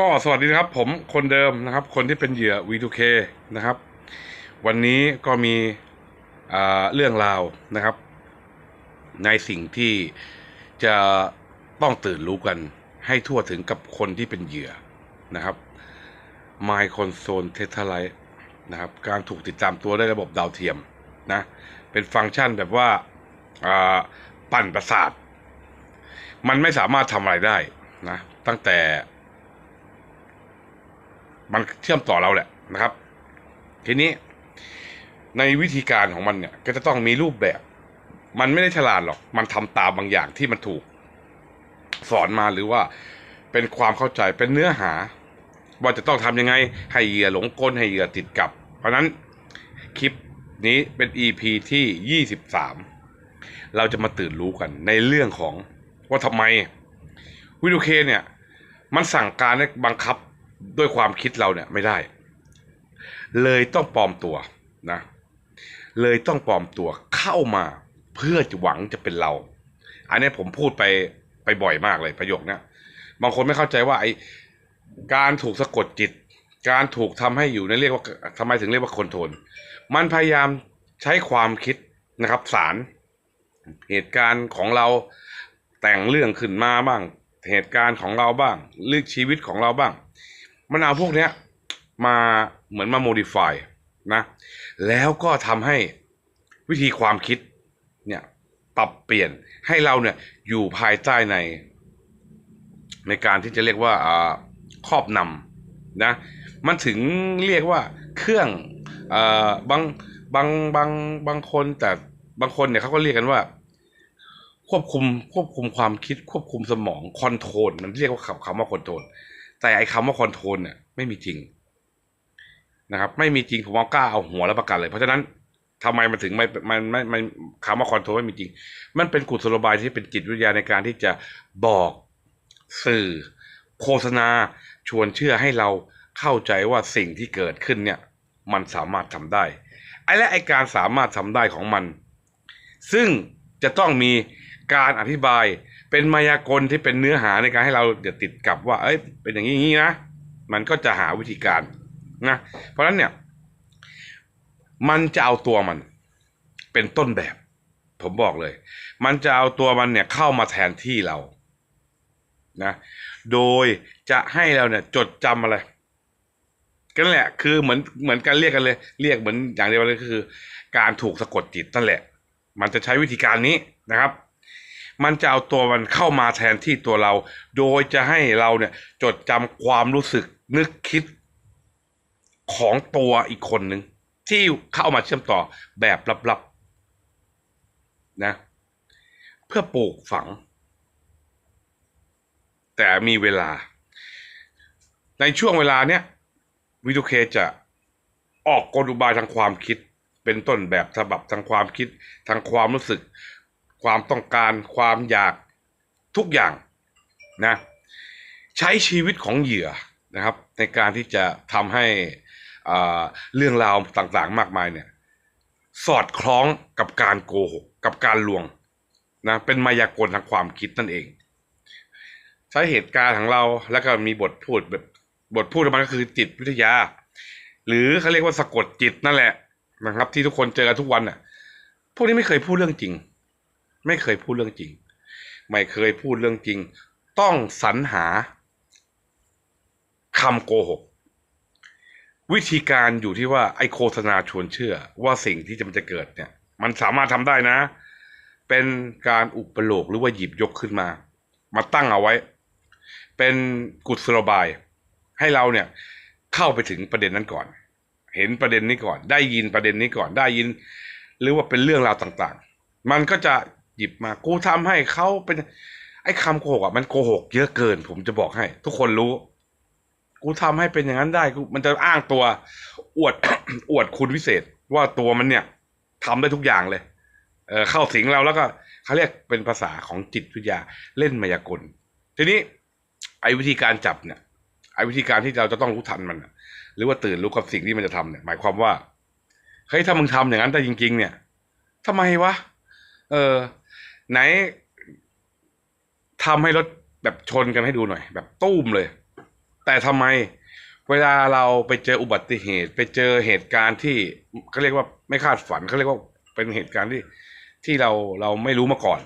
ก็สวัสดีนะครับผมคนเดิมนะครับ คนที่เป็นเหยื่อ V2K นะครับ วันนี้ก็มีเรื่องราวนะครับ ในสิ่งที่จะต้องตื่นรู้กัน ให้ทั่วถึงกับคนที่เป็นเหยื่อนะครับ My Console t e t a l i t e นะครับ การถูกติดตามตัวด้วยระบบดาวเทียมนะ เป็นฟังก์ชันแบบว่าปั่นประสาท มันไม่สามารถทำอะไรได้นะ ตั้งแต่ มันเชื่อมต่อเราแหละนะครับ ทีนี้ในวิธีการของมันเนี่ย ก็จะต้องมีรูปแบบ มันไม่ได้ฉลาดหรอก มันทำตามบางอย่างที่มันถูก สอนมาหรือว่าเป็นความเข้าใจเป็นเนื้อหา ว่าจะต้องทำยังไง ให้เหยื่อหลงกลให้เหยื่อติดกับ เพราะฉะนั้นคลิปนี้เป็น EP ที่ 23 เราจะมาตื่นรู้กันในเรื่องของว่าทำไมวิดีโอเคเนี่ย มันสั่งการบังคับ ด้วยความคิดเราเนี่ยไม่ได้ เลยต้องปลอมตัวนะ เลยต้องปลอมตัวเข้ามาเพื่อจะหวังจะเป็นเรา อันนี้ผมพูดไปไปบ่อยมากเลยประโยคเนี้ยบางคนไม่เข้าใจว่าไอการถูกสะกดจิต การถูกทำให้อยู่ในเรียกว่าทำไมถึงเรียกว่าคนโทรลมันพยายามใช้ความคิดนะครับสารเหตุการณ์ของเราแต่งเรื่องขึ้นมาบ้าง เหตุการณ์ของเราบ้างเรื่องชีวิตของเราบ้าง มันเอาพวกเนี้ยมาเหมือนมาโมดิฟายนะ แล้วก็ทำให้วิธีความคิดเนี่ยปรับเปลี่ยนให้เราเนี่ยอยู่ภายใต้ใน ในการที่จะเรียกว่าครอบนำนะ มันถึงเรียกว่าเครื่องเออบางบางบางบางคนแต่บางคนเนี่ยเขาก็เรียกกันว่า ควบคุมควบคุมความคิดควบคุมสมองคอนโทรลมันเรียกว่าคำคำว่าคอนโทรล แต่ไอ้คำว่าคอนโทรลเนี่ยไม่มีจริงนะครับ ไม่มีจริงผมเอากล้าเอาหัวแล้วประกันเลย เพราะฉะนั้นทำไมมันถึงไม่มันไม่ไม่คำว่าคอนโทรลไม่มีจริง มันเป็นกุศโลบายที่เป็นจิตวิทยาในการที่จะบอกสื่อ โฆษณาชวนเชื่อให้เราเข้าใจว่าสิ่งที่เกิดขึ้นเนี่ยมันสามารถทำได้ไอ้และไอ้การสามารถทำได้ของมัน ซึ่งจะต้องมีการอธิบาย เป็นมายากลที่เป็นเนื้อหาในการให้เราเดี๋ยวติดกับว่า เอ้ย เป็นอย่างนี้อย่างนี้นะ มันก็จะหาวิธีการนะ เพราะฉะนั้นเนี่ย มันจะเอาตัวมัน เป็นต้นแบบ ผมบอกเลย มันจะเอาตัวมันเนี่ยเข้ามาแทนที่เรา นะ โดยจะให้เราเนี่ยจดจำอะไรกันแหละ คือเหมือนเหมือนกันเรียกกันเลย เรียกเหมือนอย่างเดียวเลยก็คือ การถูกสะกดจิตนั่นแหละ มันจะใช้วิธีการนี้นะครับ มันจะเอาตัวมันเข้ามาแทนที่ตัวเรา โดยจะให้เราเนี่ยจดจำความรู้สึกนึกคิดของตัวอีกคนหนึ่งที่เข้ามาเชื่อมต่อแบบลับๆนะ เพื่อปลูกฝัง แต่มีเวลา ในช่วงเวลาเนี้ยวิดูเคจะออกกลอุบายทางความคิด เป็นต้นแบบฉบับทางความคิดทางความรู้สึก ความต้องการความอยากทุกอย่างนะใช้ชีวิตของเหยื่อนะครับ ในการที่จะทำให้อ่าเรื่องราวต่างๆมากมายเนี่ยสอดคล้องกับการโกหกกับการลวงนะเป็นมายากลทางความคิดนั่นเอง ใช้เหตุการณ์ของเราแล้วก็มีบทพูดแบบบทพูดมันก็คือจิตวิทยา หรือเขาเรียกว่าสะกดจิตนั่นแหละนะครับ ที่ทุกคนเจอกันทุกวันน่ะพวกนี้ไม่เคยพูดเรื่องจริง ไม่เคยพูดเรื่องจริง ไม่เคยพูดเรื่องจริง ต้องสรรหาคำโกหก วิธีการอยู่ที่ว่าไอโฆษณาชวนเชื่อว่าสิ่งที่จะมันจะเกิดเนี่ย มันสามารถทำได้นะ เป็นการอุปโลกหรือว่าหยิบยกขึ้นมา มาตั้งเอาไว้ เป็นกุศโลบาย ให้เราเนี่ยเข้าไปถึงประเด็นนั้นก่อน เห็นประเด็นนี้ก่อน ได้ยินประเด็นนี้ก่อนได้ยิน หรือว่าเป็นเรื่องราวต่างๆ มันก็จะ หยิบมากูทำให้เขาเป็นไอ้คำโกหกอะมันโกหกเยอะเกิน ผมจะบอกให้ ทุกคนรู้ กูทำให้เป็นอย่างนั้นได้กูมันจะอ้างตัว อวดอวดคุณวิเศษ ว่าตัวมันเนี่ยทำได้ทุกอย่างเลย เออเข้าสิงเราแล้วก็เขาเรียกเป็นภาษาของจิตวิทยาเล่นมายากล ทีนี้ ไอ้วิธีการจับเนี่ย ไอ้วิธีการที่เราจะต้องรู้ทันมันหรือว่าตื่นรู้กับสิ่งที่มันจะทำเนี่ย หมายความว่าเฮ้ยถ้ามึงทำอย่างนั้นได้จริง ๆ เนี่ยทำไมวะ เออ ไหนทำให้รถแบบชนกันให้ดูหน่อย แบบตุ้มเลย แต่ทำไมเวลาเราไปเจออุบัติเหตุ ไปเจอเหตุการณ์ที่เขาเรียกว่าไม่คาดฝันเขาเรียกว่าเป็นเหตุการณ์ที่ที่เราเราไม่รู้มาก่อน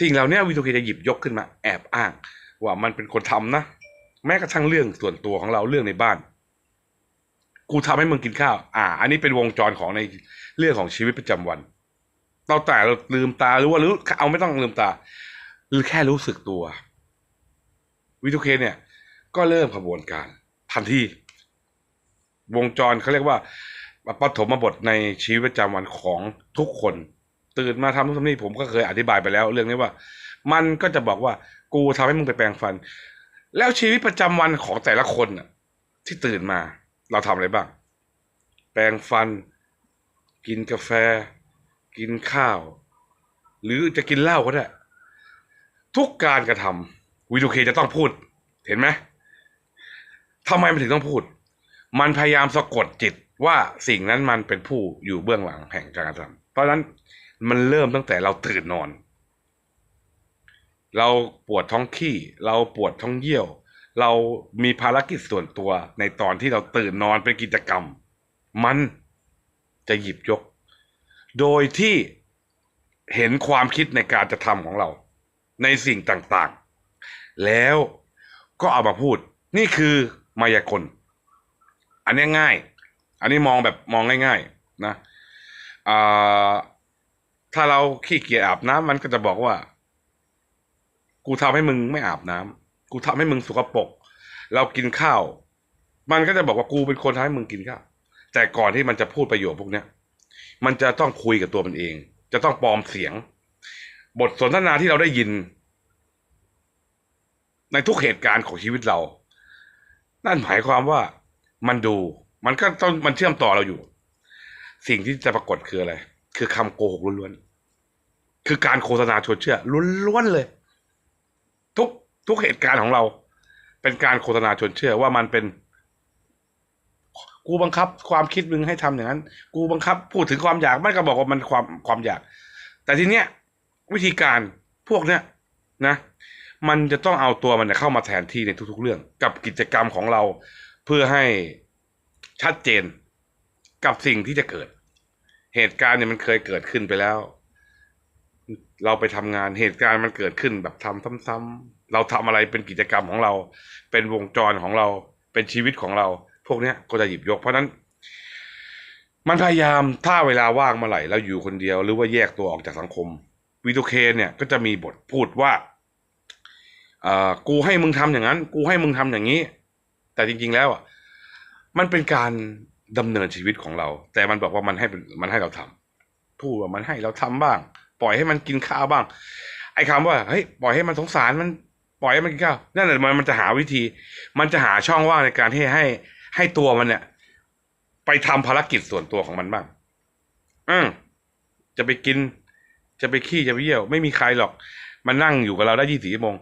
สิ่งเหล่านี้วิทูเคจะหยิบยกขึ้นมาแอบอ้าง ว่ามันเป็นคนทำนะ แม้กระทั่งเรื่องส่วนตัวของเราเรื่องในบ้าน กูทำให้มึงกินข้าว อ่า อันนี้เป็นวงจรของในเรื่องของชีวิตประจำวัน เราแต่เราลืมตาหรือว่าหรือเอาไม่ต้องลืมตา หรือแค่รู้สึกตัว วิทูเคเนี่ย ก็เริ่มขบวนการทันทีวงจรเขาเรียกว่าปฐมบทในชีวิตประจำวันของทุกคน ตื่นมาทำนู่นทำนี่ผมก็เคยอธิบายไปแล้ว เรื่องนี้ว่า มันก็จะบอกว่ากูทำให้มึงไปแปรงฟัน แล้วชีวิตประจำวันของแต่ละคนน่ะที่ตื่นมา เราทำอะไรบ้าง แปรงฟัน กินกาแฟ กินข้าว หรือจะกินเหล้าก็ได้ ทุกการกระทำวีดูเคจะต้องพูด เห็นไหมทำไมมันถึงต้องพูด มันพยายามสะกดจิตว่าสิ่งนั้นมันเป็นผู้อยู่เบื้องหลังแห่งการกระทำเพราะฉะนั้นมันเริ่มตั้งแต่เราตื่นนอน เราปวดท้องขี้ เราปวดท้องเยี่ยว เรามีภารกิจส่วนตัวในตอนที่เราตื่นนอนเป็นกิจกรรม มันจะหยิบยก โดยที่เห็นความคิดในการจะทำของเรา ในสิ่งต่างๆ แล้วก็เอามาพูด นี่คือมายากล อันนี้ง่าย อันนี้มองแบบมองง่ายๆนะถ้าเราขี้เกียจอาบน้ำมันก็จะบอกว่า กูทำให้มึงไม่อาบน้ำกูทำให้มึงสกปรกเรากินข้าว มันก็จะบอกว่ากูเป็นคนทำให้มึงกินข้าวแต่ก่อนที่มันจะพูดประโยชน์พวกเนี้ย มันจะต้องคุยกับตัวมันเอง จะต้องปลอมเสียง บทสนทนาที่เราได้ยิน ในทุกเหตุการณ์ของชีวิตเรา นั่นหมายความว่ามันดู มันก็ต้องมันเชื่อมต่อเราอยู่ สิ่งที่จะปรากฏคืออะไร คือคำโกหกล้วนๆคือการโฆษณาชวนเชื่อล้วนๆเลย ทุกทุกเหตุการณ์ของเรา เป็นการโฆษณาชวนเชื่อว่ามันเป็น กูบังคับความคิดมึงให้ทำอย่างนั้น กูบังคับพูดถึงความอยากมันก็บอกว่ามันความความอยาก แต่ทีเนี้ยวิธีการพวกเนี้ยนะ มันจะต้องเอาตัวมันเนี่ยเข้ามาแทนที่ในทุก ๆ เรื่อง กับกิจกรรมของเราเพื่อให้ชัดเจนกับสิ่งที่จะเกิด เหตุการณ์เนี่ยมันเคยเกิดขึ้นไปแล้ว เราไปทำงานเหตุการณ์มันเกิดขึ้นแบบทำซ้ำๆเราทำอะไรเป็นกิจกรรมของเรา เป็นวงจรของเรา เป็นชีวิตของเรา พวกเนี้ยก็จะหยิบยก เพราะนั้น มันพยายามถ้าเวลาว่างเมื่อไหร่แล้วอยู่คนเดียวหรือว่าแยกตัวออกจากสังคมวีทูเคนเนี่ยก็จะมีบทพูดว่าเอ่อกูให้มึงทำอย่างนั้น กูให้มึงทำอย่างนี้ แต่จริง ๆ แล้วอะมันเป็นการดำเนินชีวิตของเรา แต่มันบอกว่ามันให้มันให้เราทำพูดว่ามันให้เราทำบ้าง ปล่อยให้มันกินข้าวบ้าง ไอ้คำว่าเฮ้ยปล่อยให้มันสงสารมันปล่อยให้มันกินข้าวนั่นแหละมันมันจะหาวิธี มันจะหาช่องว่างในการที่ให้ ให้ตัวมันเนี่ย ไปทำภารกิจส่วนตัวของมันบ้างอืมจะไปกิน จะไปขี้จะไปเยี่ยว ไม่มีใครหรอก มันนั่งอยู่กับเราได้ยี่สิบชั่วโมง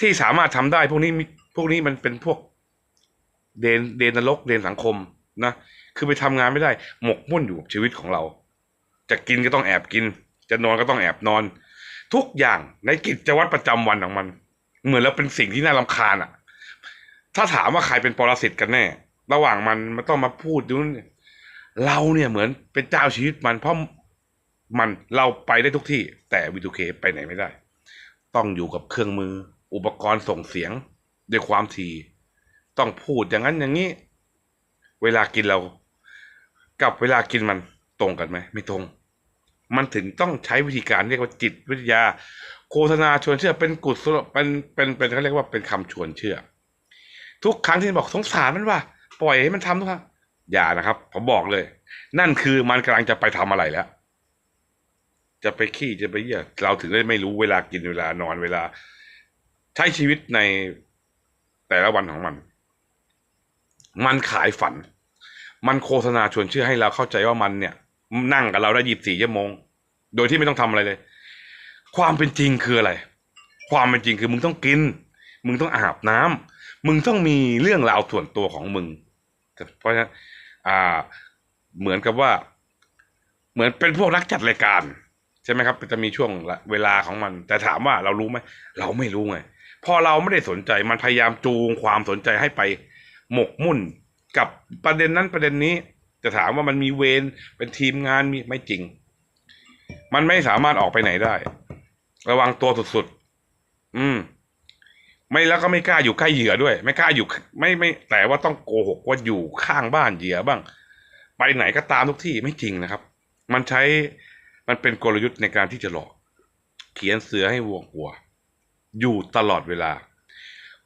ที่สามารถทำได้พวกนี้พวกนี้มันเป็นพวก เดนเดนนรกเดนสังคมนะคือไปทำงานไม่ได้ หมกมุ่นอยู่กับชีวิตของเรา จะกินก็ต้องแอบกิน จะนอนก็ต้องแอบนอน ทุกอย่างในกิจวัตรประจำวันของมัน เหมือนแล้วเป็นสิ่งที่น่ารำคาญอะ ถ้าถามว่าใครเป็นปรสิตกันแน่ ระหว่างมันมันต้องมาพูดดูเราเนี่ยเหมือนเป็นเจ้าชีวิตมันเพราะมันเราไปได้ทุกที่ แต่วีทูเคไปไหนไม่ได้ ต้องอยู่กับเครื่องมือ อุปกรณ์ส่งเสียงด้วยความถี่ต้องพูดอย่างนั้นอย่างนี้ เวลากินเรา กับเวลากินมันตรงกันไหมไม่ตรง มันถึงต้องใช้วิธีการเรียกว่าจิตวิทยา โฆษณาชวนเชื่อเป็นกุศลเป็นเป็นเป็นเขาเรียกว่าเป็นคำชวนเชื่อ ทุกครั้งที่บอกสงสารมันว่า ปล่อยให้มันทำทุกครั้งอย่านะครับ ผมบอกเลย นั่นคือมันกำลังจะไปทำอะไรแล้ว จะไปขี้จะไปเยี่ยเราถึงได้ไม่รู้เวลากินเวลานอนเวลา ใช้ชีวิตในแต่ละวันของมัน มันขายฝัน มันโฆษณาชวนเชื่อให้เราเข้าใจว่ามันเนี่ย นั่งกับเราได้ยีิบสี่ชั่วโมง โดยที่ไม่ต้องทำอะไรเลย ความเป็นจริงคืออะไร ความเป็นจริงคือมึงต้องกิน มึงต้องอาบน้ำมึงต้องมีเรื่องราวส่วนตัวของมึง เพราะฉะนั้นอ่าเหมือนกับว่า เหมือนเป็นพวกนักจัดรายการใช่ไหมครับจะมีช่วงเวลาของมัน แต่ถามว่าเรารู้ไหมเราไม่รู้ไงพอเราไม่ได้สนใจมันพยายามจูงความสนใจให้ไปหมกมุ่นกับประเด็นนั้นประเด็นนี้ จะถามว่ามันมีเวรเป็นทีมงานมีไม่จริง มันไม่สามารถออกไปไหนได้ ระวังตัวสุดๆ อืม ไม่แล้วก็ไม่กล้าอยู่ใกล้เหยื่อด้วย ไม่กล้าอยู่ไม่ไม่แต่ว่าต้องโกหกว่าอยู่ข้างบ้านเหยื่อบ้าง ไปไหนก็ตามทุกที่ไม่จริงนะครับ มันใช้มันเป็นกลยุทธ์ในการที่จะหลอก เขียนเสือให้วัวกลัว อยู่ตลอดเวลา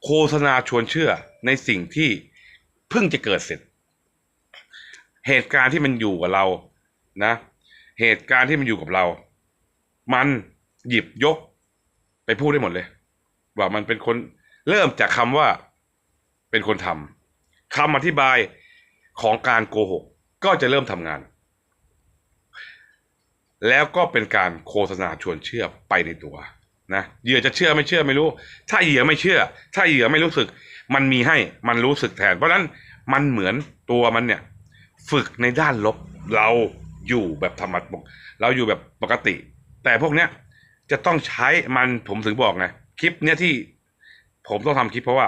โฆษณาชวนเชื่อในสิ่งที่เพิ่งจะเกิดเสร็จ เหตุการณ์ที่มันอยู่กับเรานะ เหตุการณ์ที่มันอยู่กับเรา มันหยิบยก ไปพูดได้หมดเลยว่ามันเป็นคน เริ่มจากคำว่าเป็นคนทำคำอธิบายของการโกหก ก็จะเริ่มทำงาน แล้วก็เป็นการโฆษณาชวนเชื่อไปในตัวนะเหยื่อจะเชื่อไม่เชื่อไม่รู้ ถ้าเหยื่อไม่เชื่อ ถ้าเหยื่อไม่รู้สึก มันมีให้มันรู้สึกแทน เพราะนั้นมันเหมือนตัวมันเนี่ย ฝึกในด้านลบเราอยู่แบบธรรมดเราอยู่แบบปกติ แต่พวกเนี้ยจะต้องใช้มันผมถึงบอกไงคลิปเนี้ยที่ ผมต้องทำคลิปเพราะว่า